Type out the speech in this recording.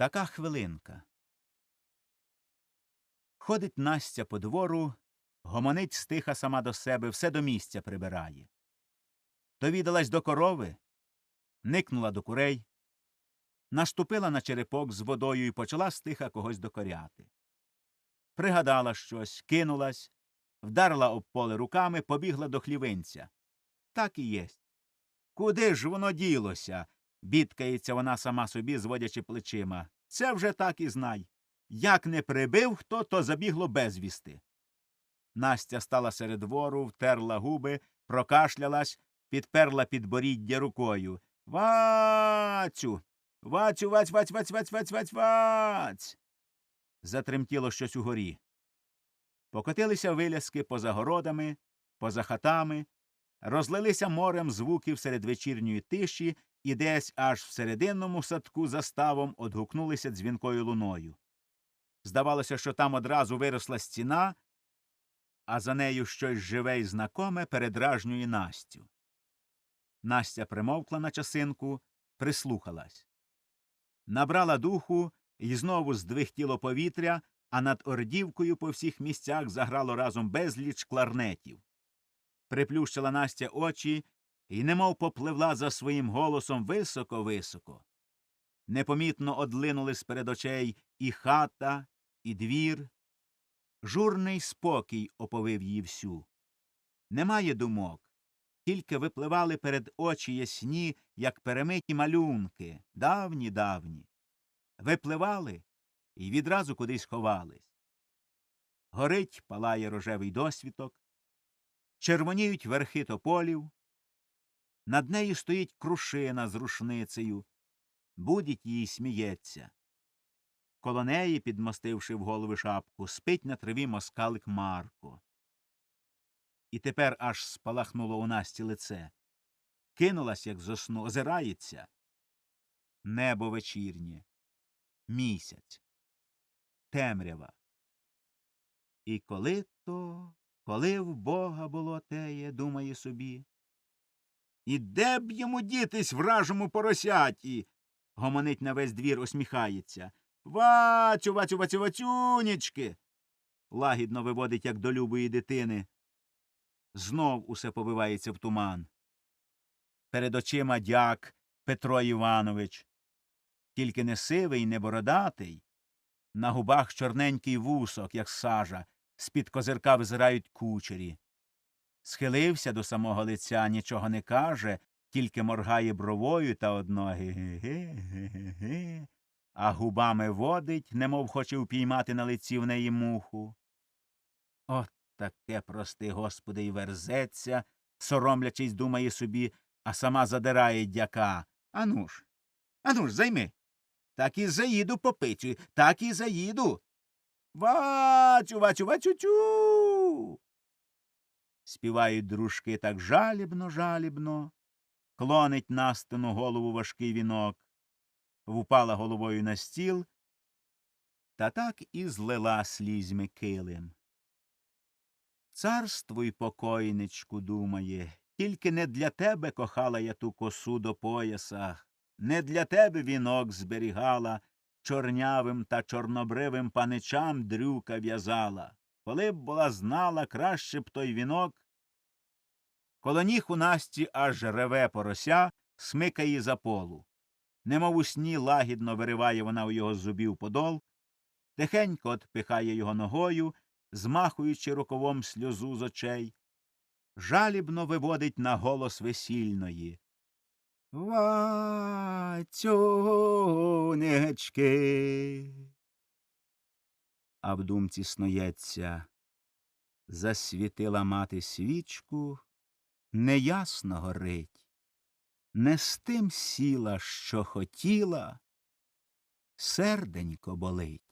Така хвилинка. Ходить Настя по двору, гомонить стиха сама до себе, все до місця прибирає. Довідалась до корови, никнула до курей, наступила на черепок з водою і почала стиха когось докоряти. Пригадала щось, кинулась, вдарила об поле руками, побігла до хлівинця. Так і єсть. Куди ж воно ділося? Бідкається вона сама собі, зводячи плечима. Це вже так і знай. Як не прибив хто, то забігло безвісти. Настя стала серед двору, втерла губи, прокашлялась, підперла підборіддя рукою. Вацю. Вацю, ваць, ваць, ваць, ваць, ваць, ваць, ваць. Затремтіло щось угорі. Покотилися виляски поза городами, поза хатами, розлилися морем звуків серед вечірньої тиші і десь аж в серединному садку за ставом одгукнулися дзвінкою луною. Здавалося, що там одразу виросла стіна, а за нею щось живе й знакоме передражнює Настю. Настя примовкла на часинку, прислухалась. Набрала духу і знову здвихтіло повітря, а над Ордівкою по всіх місцях заграло разом безліч кларнетів. Приплющила Настя очі і немов попливла за своїм голосом високо-високо. Непомітно одлинули з перед очей і хата, і двір. Журний спокій оповив її всю. Немає думок, тільки випливали перед очі ясні, як перемиті малюнки, давні давні. Випливали і відразу кудись ховались. Горить, палає рожевий досвіток, червоніють верхи тополів, над нею стоїть крушина з рушницею, будить її сміється. Коло неї, підмостивши в голови шапку, спить на траві москалик Марко. І тепер аж спалахнуло у Насті лице. Кинулась, як зо сну, озирається. Небо вечірнє, місяць, темрява. І коли то, коли в Бога було теє, думає собі. І де б йому дітись вражому поросяті? гомонить на весь двір, усміхається. Вацю, вацю, вацю, вацюнічки. Лагідно виводить, як до любої дитини. Знов усе побивається в туман. Перед очима дяк Петро Іванович. Тільки не сивий, не бородатий. На губах чорненький вусок, як сажа, з-під козирка визирають кучері. Схилився до самого лиця, нічого не каже, тільки моргає бровою та одно ге-ге-ге-ге-ге, а губами водить, немов хоче впіймати на лиці в неї муху. От таке, прости, господи, й верзеться, соромлячись, думає собі, а сама задирає дяка. Ану ж, ану ж, займи. Так і заїду по пицю, так і заїду. Вацю, вацю, вацю, тю. Співають дружки так жалібно, жалібно. Клонить на стену голову важкий вінок, впала головою на стіл, та так і злила слізьми килим. Царствуй, покойничку, думає, тільки не для тебе кохала я ту косу до пояса, не для тебе вінок зберігала, чорнявим та чорнобривим паничам дрюка в'язала. Коли б була знала, краще б той вінок. Коло ніг у Насті аж реве порося, смикає за полу. Немов у сні лагідно вириває вона у його зубів подол, тихенько отпихає його ногою, змахуючи рукавом сльозу з очей, жалібно виводить на голос весільної. Вацюнечки. А в думці сноється. Засвітила мати свічку, неясно горить. Не з тим сіла, що хотіла, серденько болить.